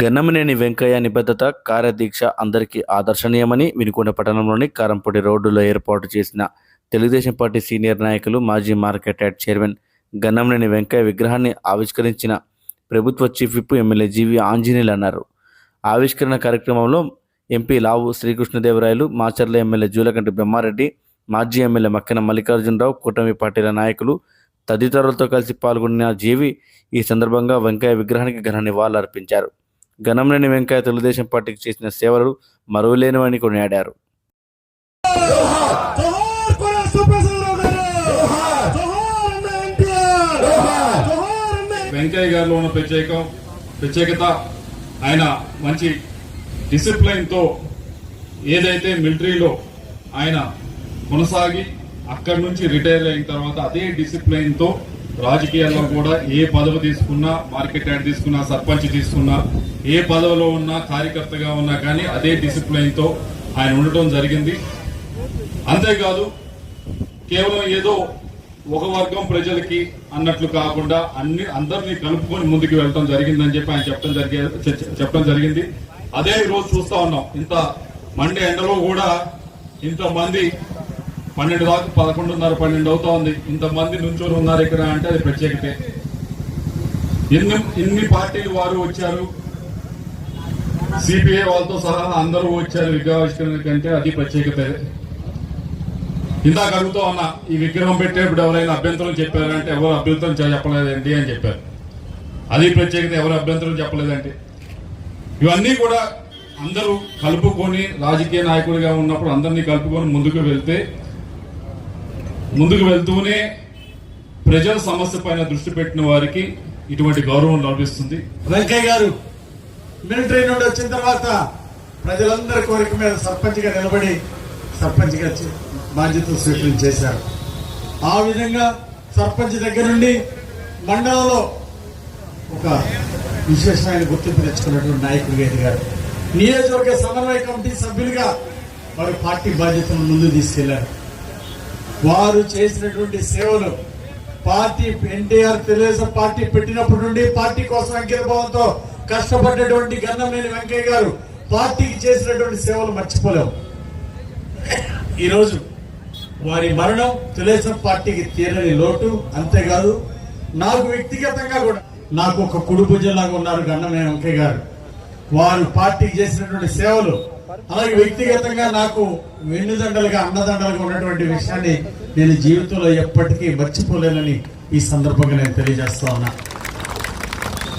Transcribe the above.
గన్నమనేని వెంకయ్య నిబద్ధత కార్యదీక్ష అందరికీ ఆదర్శనీయమని వినుకొండ పట్టణంలోని కారంపొడి రోడ్డులో ఏర్పాటు చేసిన తెలుగుదేశం పార్టీ సీనియర్ నాయకులు మాజీ market yard chairman Gannamaneni Venkaiah విగ్రహాన్ని ఆవిష్కరించిన ప్రభుత్వ chief whip MLA GV Anjaneyulu అన్నారు. ఆవిష్కరణ కార్యక్రమంలో ఎంపీ లావు శ్రీకృష్ణదేవరాయలు మాచర్ల ఎమ్మెల్యే జూలకంటి బ్రహ్మారెడ్డి మాజీ ఎమ్మెల్యే మక్కెన మల్లికార్జునరావు కూటమి పార్టీల నాయకులు తదితరులతో కలిసి పాల్గొన్న జీవి ఈ సందర్భంగా వెంకయ్య విగ్రహానికి ఘన నివాళులర్పించారు. ఘనంలేని వెంకయ్య తెలుగుదేశం పార్టీకి చేసిన సేవలు మరువలేనివని కొనియాడారు. గారు వెంకయ్య గారిలో ఉన్న ప్రత్యేకం ప్రత్యేకత ఆయన మంచి డిసిప్లైన్తో ఏదైతే మిలిటరీలో ఆయన కొనసాగి అక్కడి నుంచి రిటైర్ అయిన తర్వాత అదే డిసిప్లైన్తో రాజకీయాల్లో కూడా ఏ పదవి తీసుకున్నా మార్కెట్ యాడ్ తీసుకున్నా సర్పంచ్ తీసుకున్నా ఏ పదవిలో ఉన్నా కార్యకర్తగా ఉన్నా కానీ అదే డిసిప్లైన్తో ఆయన ఉండటం జరిగింది. అంతేకాదు కేవలం ఏదో ఒక వర్గం ప్రజలకి అన్నట్లు కాకుండా అన్ని అందరినీ కలుపుకొని ముందుకు వెళ్ళడం జరిగిందని చెప్పి ఆయన చెప్పడం జరిగే చెప్పడం జరిగింది. అదే ఈరోజు రోజు చూస్తా ఉన్నాం. ఇంత మండే ఎండలో కూడా ఇంతమంది పన్నెండు దాకా పదకొండున్నర పన్నెండు అవుతా ఉంది ఇంతమంది నుంచొని ఉన్నారు ఇక్కడ అంటే అది ప్రత్యేకతే. ఎన్ని ఎన్ని పార్టీలు వారు వచ్చారు? సిపిఐ వాళ్ళతో సహా అందరూ వచ్చారు విగ్రహావిష్కరణ కంటే అది ప్రత్యేకతే. ఇందాక అడుగుతూ ఉన్నా ఈ విగ్రహం పెట్టేప్పుడు ఎవరైనా అభ్యంతరం చెప్పారంటే ఎవరు అభ్యంతరం చే- చెప్పలేదండి అని చెప్పారు. అది ప్రత్యేకత ఎవరు అభ్యంతరం చెప్పలేదండి. ఇవన్నీ కూడా అందరూ కలుపుకొని రాజకీయ నాయకుడిగా ఉన్నప్పుడు అందరినీ కలుపుకొని ముందుకు వెళ్తే ముందుకు వెళ్తూనే ప్రజల సమస్య పైన దృష్టి పెట్టిన వారికి ఇటువంటి గౌరవం లభిస్తుంది. వెంకయ్య గారు మిలిటరీ నుండి వచ్చిన తర్వాత ప్రజలందరి కోరిక మీద సర్పంచ్గా నిలబడి సర్పంచ్గా చే- చేశారు. స్వీకరించేశారు ఆ విధంగా సర్పంచ్ దగ్గర నుండి మండలంలో ఒక విశేషమైన గుర్తింపు తెచ్చుకున్నటువంటి నాయకుడిగా ఎదిగారు నియోజకవర్గ సమన్వయ కమిటీ సభ్యులుగా వారు పార్టీ బాధ్యతలను ముందు తీసుకెళ్ళారు. వారు చేసినటువంటి సేవలు పార్టీ ఎన్టీఆర్ తెలుగుదేశం పార్టీ పెట్టినప్పటి నుండి పార్టీ కోసం అంకితభావంతో కష్టపడ్డటువంటి గన్నంనేని వెంకయ్య గారు పార్టీకి చేసినటువంటి సేవలు మర్చిపోలేవు. ఈరోజు వారి మరణం తెలుగుదేశం పార్టీకి తీరని లోటు అంతేకాదు నాకు వ్యక్తిగతంగా కూడా నాకు ఒక కుడుపుజలాగా ఉన్నారు గన్నమే వెంకయ్య గారు. వారు పార్టీకి చేసినటువంటి సేవలు అలాగే వ్యక్తిగతంగా నాకు వెన్నుదండలుగా అన్నదండలుగా ఉన్నటువంటి విషయాన్ని నేను జీవితంలో ఎప్పటికీ మర్చిపోలేనని ఈ సందర్భంగా నేను తెలియజేస్తా ఉన్నా.